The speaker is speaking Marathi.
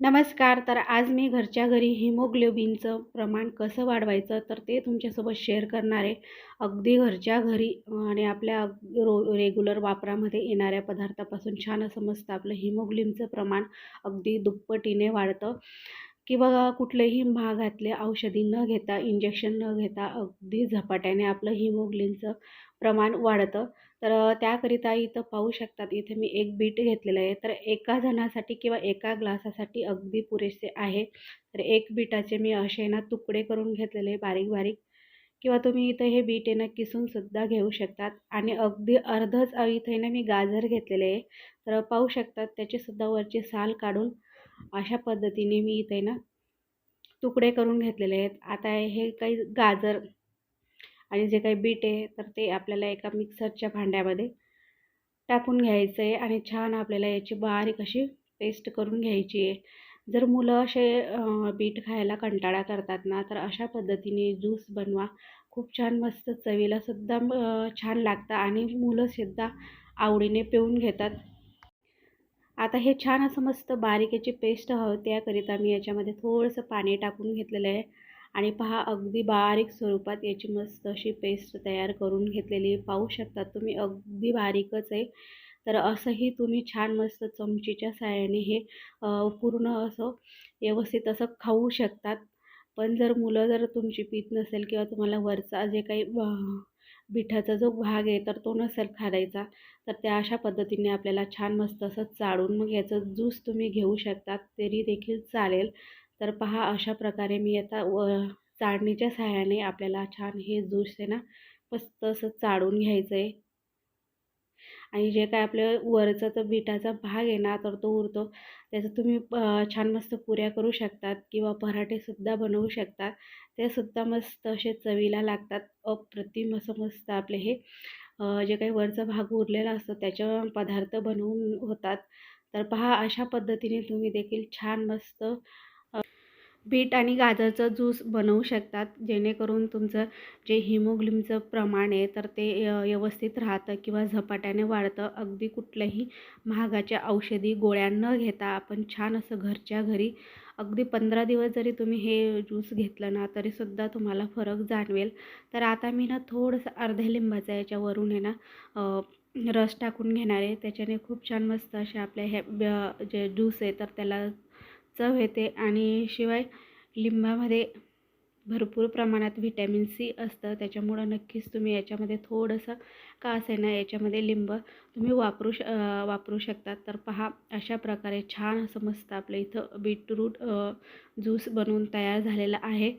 नमस्कार तर आज मी घरच्या घरी हिमोग्लोबिनचं प्रमाण कसं वाढवायचं तर ते तुमच्यासोबत शेअर करणार आहे. अगदी घरच्या घरी आणि आपल्या रो रेग्युलर वापरामध्ये येणाऱ्या पदार्थापासून छान समजतं आपलं हिमोग्लोबिनचं प्रमाण अगदी दुप्पटीने वाढतं. किंवा कुठलेही महागातले औषधी न घेता इंजेक्शन न घेता अगदी झपाट्याने आपलं हिमोग्लिनचं प्रमाण वाढतं. तर त्याकरिता इथं पाहू शकतात इथे मी एक बीट घेतलेलं आहे. तर एका जणासाठी किंवा एका ग्लासासाठी अगदी पुरेसे आहे. तर एक बीटाचे मी असे ना तुकडे करून घेतलेले बारीक बारीक किंवा तुम्ही इथं हे बीट आहे ना किसूनसुद्धा घेऊ शकतात. आणि अगदी अर्धच इथे ना मी गाजर घेतलेले आहे. तर पाहू शकतात त्याचेसुद्धा वरची साल काढून अशा पद्धतीने मी इथे ना तुकडे करून घेतलेले आहेत. आता हे काही गाजर आणि जे काही बीट आहे तर ते आपल्याला एका मिक्सरच्या भांड्यामध्ये टाकून घ्यायचं आहे आणि छान आपल्याला याची बारीक अशी पेस्ट करून घ्यायची आहे. जर मुलं असे बीट खायला कंटाळा करतात ना तर अशा पद्धतीने ज्यूस बनवा. खूप छान मस्त चवीलासुद्धा छान लागतं आणि मुलंसुद्धा आवडीने पिऊन घेतात. आता हे छान असं मस्त बारीक याची पेस्ट हवं त्याकरिता मी याच्यामध्ये थोडंसं पाणी टाकून घेतलेलं आहे. आणि पहा अगदी बारीक स्वरूपात याची मस्त अशी पेस्ट तयार करून घेतलेली पाहू शकता तुम्ही अगदी बारीकच आहे. तर असंही तुम्ही छान मस्त चमचीच्या साह्याने हे पूर्ण असं व्यवस्थित असं खाऊ शकतात. पण जर मुलं जर तुमची पीत नसेल किंवा तुम्हाला वरचा जे काही पिठाचा जो भाग आहे तर तो नसेल खालायचा तर त्या अशा पद्धतीने आपल्याला छान मस्त असं चाळून मग याचं ज्यूस तुम्ही घेऊ शकतात तरी देखील चालेल. तर पहा अशा प्रकारे मी आता व चाळणीच्या सहाय्याने आपल्याला छान हे ज्यूस आहे ना मस्त असं चाळून घ्यायचं आहे आणि जे काय आपलं वरचा तर बिटाचा भाग आहे ना तर तो उरतो. त्याचं तुम्ही छान मस्त पुऱ्या करू शकतात किंवा पराठेसुद्धा बनवू शकतात. ते सुद्धा मस्त असे चवीला लागतात. अप्रतिम असं मस्त आपले हे जे काही वरचा भाग उरलेला असतो त्याच्या पदार्थ बनवून होतात. तर पहा अशा पद्धतीने तुम्ही देखील छान मस्त बीट आणि गाजरचं ज्यूस बनवू शकतात जेणेकरून तुमचं जे हिमोग्लिमचं प्रमाण आहे तर ते व्यवस्थित राहतं किंवा झपाट्याने वाढतं. अगदी कुठल्याही महागाच्या औषधी गोळ्या न घेता आपण छान असं घरच्या घरी अगदी पंधरा दिवस जरी तुम्ही हे ज्यूस घेतलं ना तरीसुद्धा तुम्हाला फरक जाणवेल. तर आता मी ना थोडंसं अर्ध्या लिंबाचा याच्यावरून आहे ना रस टाकून घेणार आहे. त्याच्याने खूप छान मस्त असे आपल्या हे जे ज्यूस आहे तर त्याला चव येते आणि शिवाय लिंबामध्ये भरपूर प्रमाणात व्हिटॅमिन सी असतं. त्याच्यामुळं नक्कीच तुम्ही याच्यामध्ये थोडंसं का असे ना याच्यामध्ये लिंब तुम्ही वापरू श वापरू शकतात तर पहा अशा प्रकारे छान असं मस्त आपलं इथं बीटरूट ज्यूस बनवून तयार झालेला आहे.